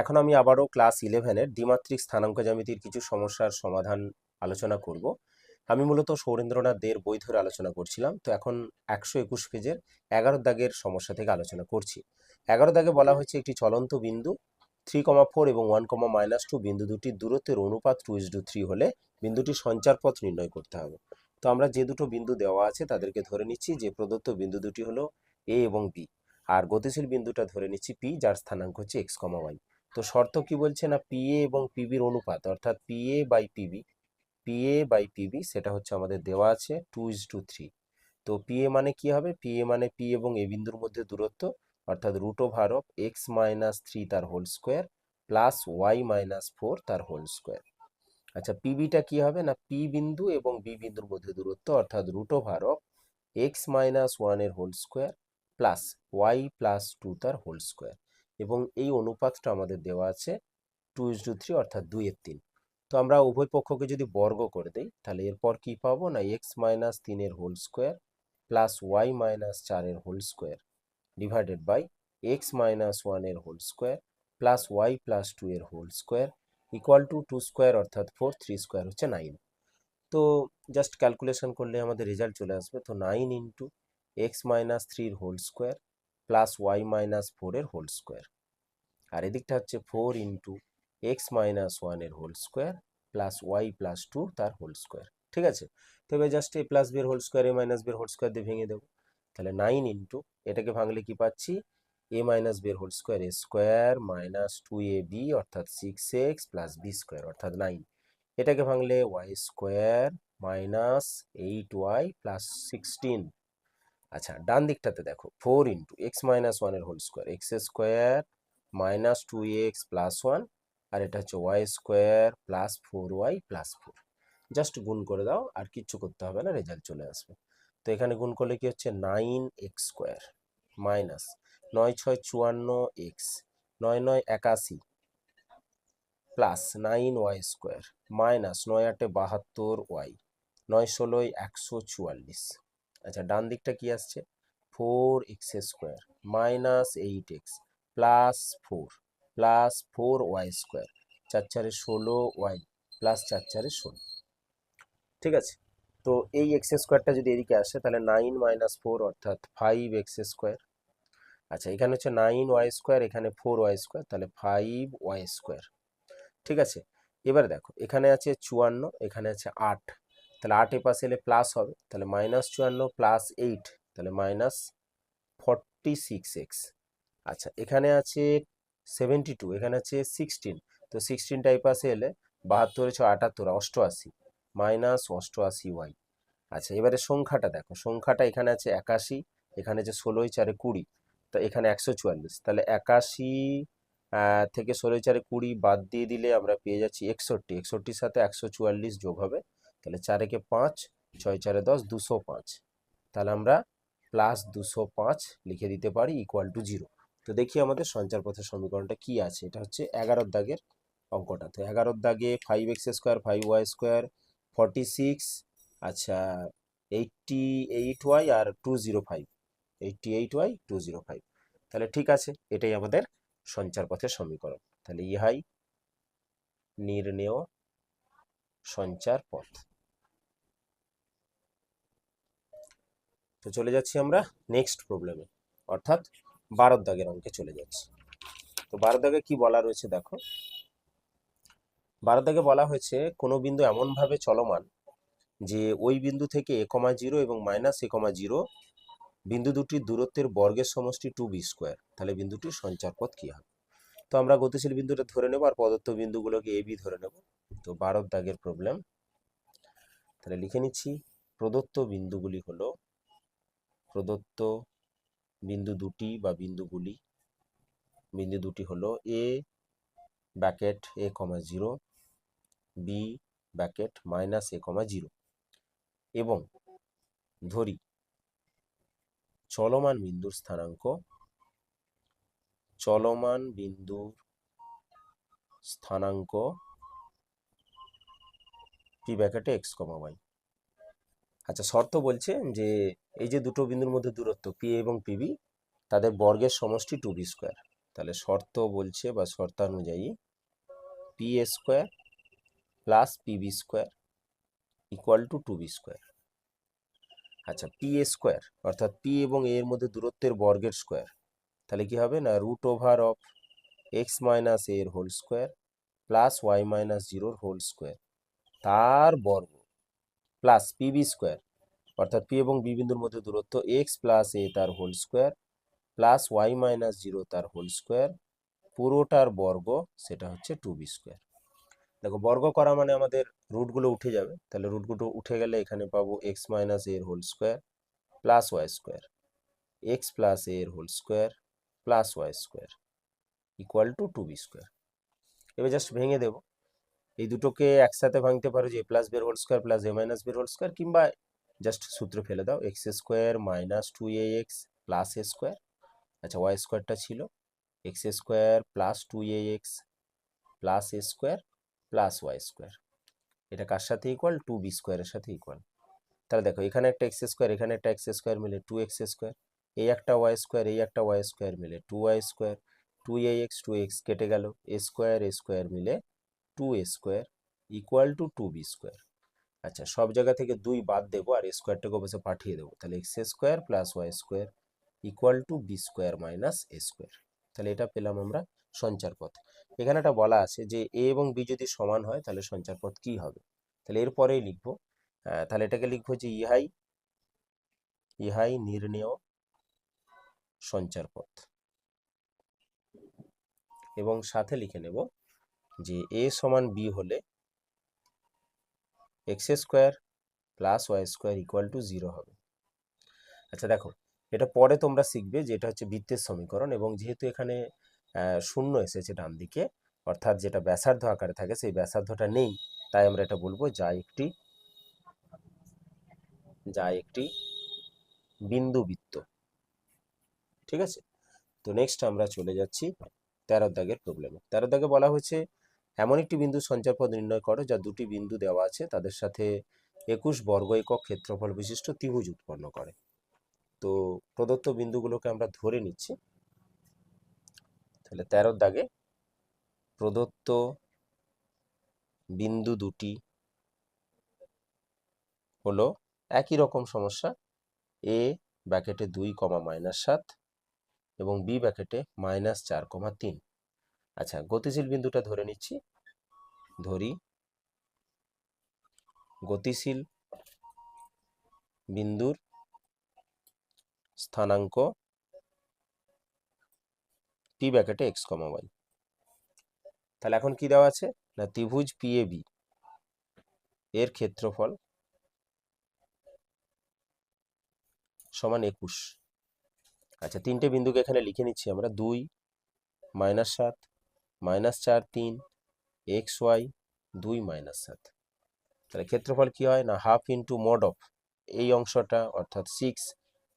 এখন আমি আবারও ক্লাস ইলেভেনের দ্বিমাত্রিক স্থানাঙ্ক জ্যামিতির কিছু সমস্যার সমাধান আলোচনা করব। আমি মূলত সৌরেন্দ্রনাথ দের বই ধরে আলোচনা করছিলাম, তো এখন একশো একুশ পেজের এগারো দাগের সমস্যা থেকে আলোচনা করছি। এগারো দাগে বলা হয়েছে একটি চলন্ত বিন্দু থ্রি কমা ফোর এবং ওয়ান কমা মাইনাস টু বিন্দু দুটির দূরত্বের অনুপাত টু ইস টু থ্রি হলে বিন্দুটির সঞ্চার পথ নির্ণয় করতে হবে। তো আমরা যে দুটো বিন্দু দেওয়া আছে তাদেরকে ধরে নিচ্ছি, যে প্রদত্ত বিন্দু দুটি হলো এ এবং বি আর গতিশীল বিন্দুটা ধরে নিচ্ছি পি যার স্থানাঙ্ক হচ্ছে এক্স কমা ওয়াই তো শর্ত কি বলছে না পিএ এবং পিবির অনুপাত? অর্থাৎ PA by PB PA by PB সেটা হচ্ছে আমাদের দেওয়া আছে টু ইজ টু থ্রি তো পিএ মানে কি হবে? পিএ মানে পি এবং এ বিন্দুর মধ্যে দূরত্ব, অর্থাৎ root over of x minus three তার whole square plus y minus four তার হোল স্কোয়ার আচ্ছা পিবিটা কি হবে? না পি বিন্দু এবং বি বিন্দুর মধ্যে দূরত্ব, অর্থাৎ root over of x minus ওয়ানের whole square plus y plus two তার হোল স্কোয়ার এবং এই অনুপাতটা আমাদের দেওয়া আছে টু ইজ টু থ্রি অর্থাৎ দুইয়ের তিন। তো আমরা উভয় পক্ষকে যদি বর্গ করে দেই, তাহলে এরপর কি পাবো না? এক্স মাইনাস তিনের whole square plus y minus চারের whole square divided by x minus ওয়ানের whole square plus y plus two এর whole square equal to two square অর্থাৎ ফোর থ্রি স্কোয়ার হচ্ছে নাইন তো জাস্ট ক্যালকুলেশন করলে আমাদের result চলে আসবে। তো নাইন ইন্টু এক্স মাইনাস থ্রির whole square plus y minus ফোরের হোল স্কোয়ার আর এদিকটা হচ্ছে ফোর ইন্টু এক্স মাইনাস ওয়ানের whole square plus y plus two তার হোল স্কোয়ার ঠিক আছে? তো এবার জাস্ট এ প্লাস বির হোল স্কোয়ার এ মাইনাস বির হোল স্কোয়ার দিয়ে ভেঙে দেবো। তাহলে নাইন ইন্টু এটাকে ভাঙলে কি পাচ্ছি? এ মাইনাস বির whole square a square minus two a b অর্থাৎ six x plus b square অর্থাৎ নাইন এটাকে ভাঙলে y square minus eight y plus sixteen আচ্ছা ডান দিকটাতে দেখো ফোর ইন্টু এক্স মাইনাস ওয়ানের whole square x square minus two x plus one আর এটা হচ্ছে y square plus four y plus four just গুণ করে দাও, আর কিচ্ছু করতে হবে না রেজাল্ট চলে আসবে। তো এখানে গুণ করলে কি হচ্ছে? নাইন এক্স স্কোয়ার মাইনাস নয় ছয় চুয়ান্ন এক্স নয় নয় একাশি plus nine y square minus নয় আটে বাহাত্তর ওয়াই নয় ষোলোয় একশো চুয়াল্লিশ। আচ্ছা ডান দিকটা কি আসছে? Four x square minus eight x plus four plus four y square, চার চারে ষোলো ওয়াই, প্লাস চার চারে ষোলো। ঠিক আছে? তো এই এক্স স্কোয়ারটা যদি এদিকে আসে, তাহলে নাইন মাইনাস ফোর অর্থাৎ ফাইভ এক্স স্কোয়ার। আচ্ছা এখানে হচ্ছে নাইন ওয়াই স্কোয়ার, এখানে ফোর ওয়াই স্কোয়ার, তাহলে ফাইভ ওয়াই স্কোয়ার। ঠিক আছে? এবার দেখো, এখানে আছে চুয়ান্ন, এখানে আছে আট। তাহলে আট এ পাশে এলে প্লাস হবে, তাহলে মাইনাস চুয়ান্ন প্লাস এইট তাহলে মাইনাস ফর্টি সিক্স এক্স আচ্ছা এখানে আছে সেভেন্টি টু এখানে আছে সিক্সটিন তো সিক্সটিনটা এই পাশে এলে বাহাত্তর ছ আটাত্তর, অষ্টআশি মাইনাস অষ্টআশি ওয়াই আচ্ছা এবারে সংখ্যাটা দেখো, সংখ্যাটা এখানে আছে একাশি, এখানে আছে ষোলোই চারে কুড়ি, তো এখানে একশো চুয়াল্লিশ, তাহলে একাশি থেকে ষোলোই চারে কুড়ি বাদ দিয়ে দিলে আমরা পেয়ে যাচ্ছি একষট্টি, একষট্টির সাথে একশো চুয়াল্লিশ যোগ হবে তাহলে চারেকে পাঁচ, ছয় চারে দশ, দুশো পাঁচ। তাহলে আমরা প্লাস দুশো পাঁচ লিখে দিতে পারি ইকুয়াল টু জিরো তো দেখি আমাদের সঞ্চার পথের সমীকরণটা কি আছে। এটা হচ্ছে এগারোর দাগের অঙ্কটা। তো এগারোর দাগে five x square five y square forty six আচ্ছা এইটটি এইট ওয়াই আর two zero five eighty eight y two zero five তাহলে ঠিক আছে, এটাই আমাদের সঞ্চার পথের সমীকরণ। তাহলে ইহাই নির্ণেয় সঞ্চার পথ। তো চলে যাচ্ছি আমরা নেক্সট প্রবলেমে অর্থাৎ বারোর দাগের অঙ্কে চলে যাচ্ছি। তো বারো দাগে কি বলা রয়েছে দেখো? বারো দাগে বলা হয়েছে, কোনো বিন্দু এমনভাবে চলমান যে ওই বিন্দু থেকে এ কমা জিরো এবং মাইনাস এ কমা জিরো বিন্দু দুটির দূরত্বের বর্গের সমষ্টি টু বি স্কোয়ার তাহলে বিন্দুটির সঞ্চার পথ কী হবে? তো আমরা গতিশীল বিন্দুটা ধরে নেব আর প্রদত্ত বিন্দুগুলোকে এ বি ধরে নেব। তো বারোর দাগের প্রবলেম তাহলে লিখে নিচ্ছি, প্রদত্ত বিন্দুগুলি হলো, প্রদত্ত বিন্দু দুটি বা বিন্দুগুলি, বিন্দু দুটি হলো A bracket A comma zero B bracket minus A comma zero. এবং ধরি, চলমান বিন্দুর স্থানাঙ্ক, চলমান বিন্দুর স্থানাঙ্ক পি ব্যাকেটে এক্স কমা ওয়াই আচ্ছা শর্ত বলছে যে এই যে দুটো বিন্দুর মধ্যে দূরত্ব পি এবং পিবি তাদের বর্গের সমষ্টি টু বি স্কোয়ার তাহলে শর্ত বলছে বা শর্তানুযায়ী P A square plus PB square equal to two b square আচ্ছা পি এ স্কোয়ার অর্থাৎ পি এবং এর মধ্যে দূরত্বের বর্গের স্কোয়ার তাহলে কি হবে না? Root over of x minus এর whole square plus y minus জিরোর হোল স্কোয়ার তার বর্গ প্লাস পিবি স্কোয়ার অর্থাৎ পি এবং বি বিন্দুর মধ্যে দূরত্ব এক্স প্লাস এ তার whole square plus y minus zero তার হোল স্কোয়ার পুরোটার বর্গ সেটা হচ্ছে টু বি স্কোয়ার দেখো বর্গ করা মানে আমাদের রুটগুলো উঠে যাবে, তাহলে রুটগুলো উঠে গেলে এখানে পাবো এক্স মাইনাস এর whole square plus y square x plus এর whole square plus y square equal to two b square এবার জাস্ট ভেঙে দেবো। এই দুটোকে একসাথে ভাঙতে পারো যে এ প্লাস বের whole square plus a minus বের হোল স্কোয়ার কিংবা জাস্ট সূত্র ফেলে দাও x square minus two a x plus a square আচ্ছা ওয়াই স্কোয়ারটা ছিল x square plus two a x plus a square plus y square এটা কার সাথে ইকুয়াল টু বি স্কোয়ারের সাথে ইকুয়াল তাহলে দেখো এখানে একটা এক্স স্কোয়ার এখানে একটা এক্স স্কোয়ার মিলে টু এক্স স্কোয়ার এই একটা ওয়াই স্কোয়ার এই একটা ওয়াই স্কোয়ার মিলে two y square two a x two x কেটে গেল এ স্কোয়ার এ স্কোয়ার মিলে two a square equal to two b square আচ্ছা সব জায়গা থেকে দুই বাদ দেবো আর স্কোয়ারটাকে অবশ্যই পাঠিয়ে দেবো। তাহলে x square plus y square equal to b square minus a square তাহলে এটা পেলাম আমরা সঞ্চার পথ এখানে একটা বলা আছে যে এ এবং বি যদি সমান হয়, তাহলে সঞ্চার পথ কি হবে? তাহলে এরপরেই লিখব। তাহলে এটাকে লিখব যে ইহাই ইহাই নির্ণেয় সঞ্চার পথ এবং সাথে লিখে নেব যে এ সমান বি হলে x square plus y square equal to zero হবে। আচ্ছা দেখো, এটা পরে তোমরা শিখবে যে এটা হচ্ছে বৃত্তের সমীকরণ এবং যেহেতু এখানে শূন্য এসেছে ডান দিকে অর্থাৎ যেটা ব্যাসার্ধ আকারে থাকে, সেই ব্যাসার্ধটা নেই, তাই আমরা এটা বলব যা একটি যা একটি বিন্দু বৃত্ত। ঠিক আছে? তো নেক্সট আমরা চলে যাচ্ছি তেরো দাগের প্রবলেমে তেরো দাগে বলা হয়েছে এমন একটি বিন্দু সঞ্চারপথ নির্ণয় করো যা দুটি বিন্দু দেওয়া আছে, তাদের সাথে একুশ বর্গ একক ক্ষেত্রফল বিশিষ্ট ত্রিভুজ উৎপন্ন করে। তো প্রদত্ত বিন্দুগুলোকে আমরা ধরে নিচ্ছি। তাহলে তেরো দাগে প্রদত্ত বিন্দু দুটি হলো একই রকম সমস্যা এ ব্যাকেটে দুই কমা মাইনাস সাত এবং বি ব্যাকেটে মাইনাস চার কমা তিন। আচ্ছা গতিশীল বিন্দুটা ধরে নিচ্ছি। ধরি। গতিশীল বিন্দুর স্থানাঙ্ক পি ব্যাকেটে এক্স কমা ওয়াই তাহলে এখন কি দেওয়া আছে? না, ত্রিভুজ পি এ বি এর ক্ষেত্রফল সমান একুশ। আচ্ছা তিনটে বিন্দুকে এখানে লিখে নিচ্ছি আমরা। দুই, মাইনাস সাত মাইনাস চার তিন, এক্স ওয়াই দুই মাইনাস সাত। তাহলে ক্ষেত্রফল কি হয়? না, হাফ ইন্টু মোড অফ এই অংশটা অর্থাৎ সিক্স,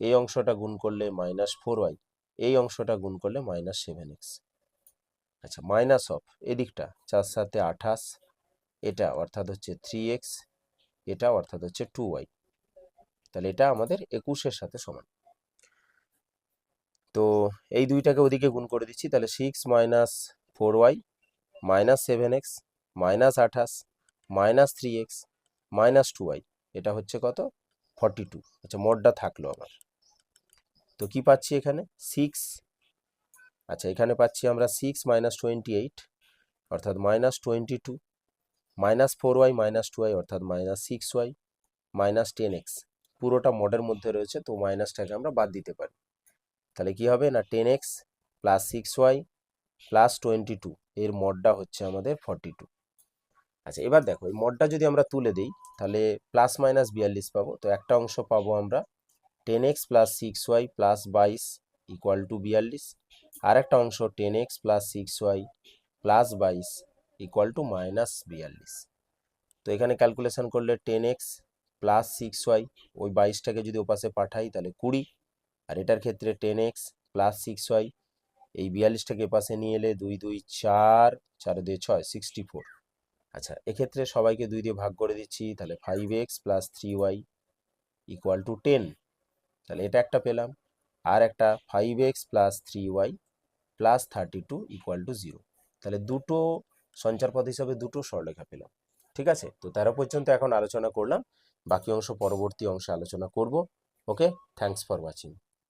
এই অংশটা গুণ করলে মাইনাস ফোর ওয়াই, এই অংশটা গুণ করলে মাইনাস সেভেন এক্স। আচ্ছা মাইনাস অফ এদিকটা, চার সাথে আঠাশ, এটা অর্থাৎ হচ্ছে থ্রি এক্স, এটা অর্থাৎ হচ্ছে টু ওয়াই। তাহলে এটা আমাদের একুশের সাথে সমান। তো এই দুইটাকে ওদিকে গুণ করে দিচ্ছি, তাহলে six minus four y, minus seven x, minus আঠাশ, minus three x, minus two y, এটা হচ্ছে কত? Forty two. আচ্ছা মোডটা থাকল আমার তো কি পাচ্ছি এখানে? সিক্স। আচ্ছা এখানে পাচ্ছি আমরা সিক্স মাইনাস টোয়েন্টি এইট, অর্থাৎ minus twenty two, minus four y, minus two y, অর্থাৎ minus six y, minus ten x. পুরোটা মডের মধ্যে রয়েছে, তো মাইনাসটাকে আমরা বাদ দিতে পারি। তাহলে কি হবে না? Ten x plus six y plus twenty two এর মডটা হচ্ছে আমাদের ফর্টি টু আচ্ছা এবার দেখো, এই মডটা যদি আমরা তুলে দিই, তাহলে প্লাস মাইনাস বিয়াল্লিশ পাবো। তো একটা অংশ পাবো আমরা ten x plus six y plus বাইশ ইকুয়াল টু বিয়াল্লিশ। আর একটা অংশ ten x plus six y plus বাইশ ইকুয়াল টু মাইনাস বিয়াল্লিশ। তো এখানে ক্যালকুলেশন করলে ten x plus six y ওই বাইশটাকে যদি ওপাশে পাঠাই, তাহলে কুড়ি। আর এটার ক্ষেত্রে ten x plus six y এই বিয়াল্লিশটাকে পাশে নিয়ে এলে দুই দুই, চার চার দুই ছয় সিক্সটি ফোর আচ্ছা এক্ষেত্রে সবাইকে দুই দিয়ে ভাগ করে দিচ্ছি, তাহলে five x plus three y equal to ten তাহলে এটা একটা পেলাম, আর একটা five x plus three y plus thirty two equal to zero তাহলে দুটো সঞ্চার পথ হিসাবে দুটো সরলরেখা পেলাম, ঠিক আছে? তো তেরো পর্যন্ত এখন আলোচনা করলাম, বাকি অংশ পরবর্তী অংশে আলোচনা করব ওকে থ্যাঙ্কস ফর ওয়াচিং